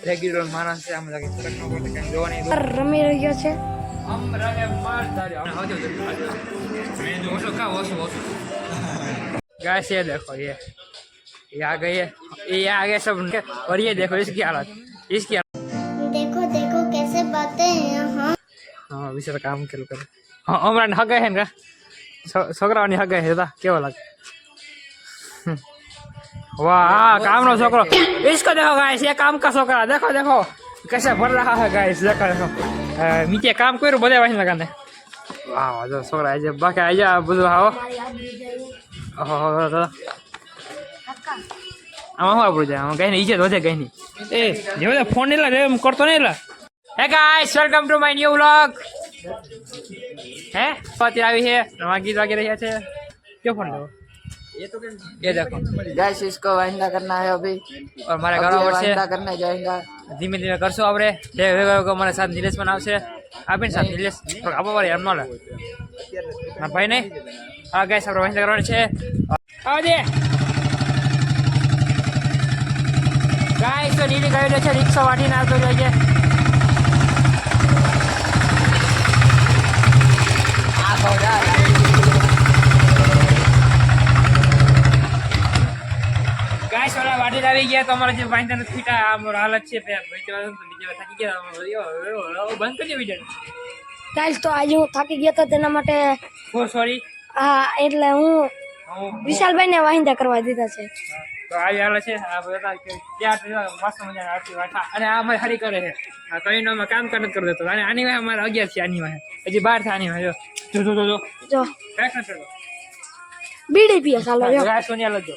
Regular માણસ છે આમ લાગે ફરક ન પડે કઈ જોવાની રમી રહ્યો છે આમ રમે માર તારે આમ હાજો મેં જો ઓછો કા ઓછો ઓછો ગાઈસ ये देखो ये ये आ गई है ये आ गए सब और ये देखो इसकी हालत इसकी देखो देखो कैसे बातें हैं हाँ हाँ विचार काम के लोग हाँ हमारा हगे हैं ना छोकरा ने हगे है दा केवा लागे वाह हाँ, काम नो छोकरो इसको देखो गाइस ये काम का छोकरा देखो देखो कैसे भर रहा है गाइस देखो देखो अ, नीचे काम કર્યું બધે વાહી લગાને વાહ વાહ જો છોકરા આજે બાકી આજે આ બધું આવો મારી યાદ ભૂલી ગઈ ઓહો દાદા કાકા આમાં શું આપણું જાય આમાં કઈ નહીં ઈજ્જત વધે કઈ નહીં એ જેવો ફોન નહીં લા એમ કરતો નહીં લા hey guys welcome to my new vlog hey અત્યારે આવી છે નવા ગીત વાગી રહ્યા છે ક્યો ફોન લેવો ये देखो गैस इसको वाइंडा करना है अभी और हमारे अब घर ये पर છે वाइंडा करने जाएगा ધીમે ધીમે કરશું આપણે જે ભેગા ભેગા અમારા સાથ નિલેશ પણ આવશે આપીને સાથ નિલેશ થોડુંક આપો વાળી એમ ન લે હા ભાઈ નહીં હા ગાઈસ આપણે વાંચા કરવાની છે આવજે ગાઈસ તો નીલી ગયેલો છે રિક્ષા વાટીને આવતો જોઈએ વાટી આવી ગયા તો અમારે જે વાંચતા નથી ફીટા આમ હાલત છે ભાઈ તો બીજા થાકી ગયા બંધ કરી ગાઈસ તો આજે હું થાકી ગયો તો તેના માટે ઓ સોરી એટલે હું વિશાલભાઈ ને વાહિંદા કરવા દીધા છે. તો આજે હાલત છે આ બધા કે મસ્ત મજાના આરતી વાઠા અને આ અમારે હરી કરે છે. આ કઈ નો કામ કર કરતો અને આની વાય અમારે અગિયાર છે આની વાય હજી બાર છે આની વાય જો. જો જો જો બીડી પીએ ચાલો જો. સોનિયા લજો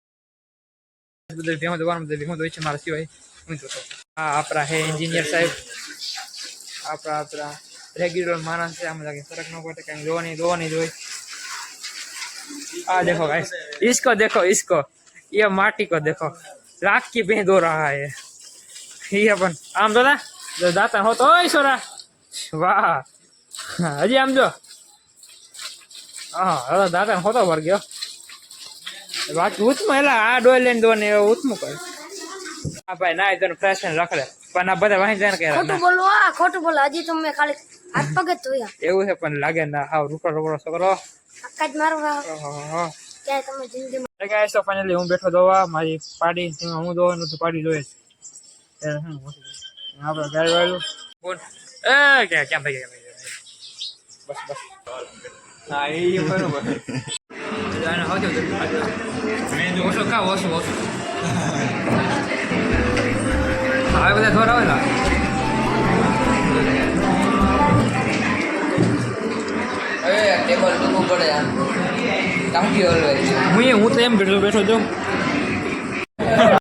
બધું ભેગું દવાનું બધું ભેગું હોય છે મારા સિવાય હું જોતો હા આપણા હે એન્જિનિયર સાહેબ આપણા આપણા રેગ્યુલર માણસ છે આમ લાગે ફરક ન પડે કઈ જોવાની જોવાની જ હોય આ देखो गाइस इसको देखो इसको ये माटी को देखो लाख की भैं दो रहा है ये अपन આમ તો જો દાતા હોતો ઓય સોરા વાહ હજી આમ જો હા હવે દાતા હોતો ભર ગયો બાકી ઉથમાં એલા આ ડોલ લઈને દો ને ઉથમું કરે. હા ભાઈ ના તને ફ્રેશ રખડે. પણ આ બધા વાહી જાય કે ખોટું બોલો આ ખોટું બોલો. હજી તો મેં ખાલી હાથ પગ ધોયા. એવું છે પણ લાગે ના. હાવ રૂપડો રૂપડો છોકરો આકા મારો ઓહોહો. ક્યાંય તમે જિંદગીમાં તો તો ફાઇનલી હું બેઠો દોવા મારી પાડી તેમાં હું દોવાનું તો પાડી જોઈએ છે એ હમ, આપણે ગાડી વાળું બોલ. એ ક્યાં ક્યાં ભાઈ? બસ બસ. હા એ બરોબર. 然后就就排队，我说看我数我数，他还不在拖到呢。હવે ટેબલ મૂકવું પડે આમ કાઢી હું હું તો એમ બેઠો બેઠો છું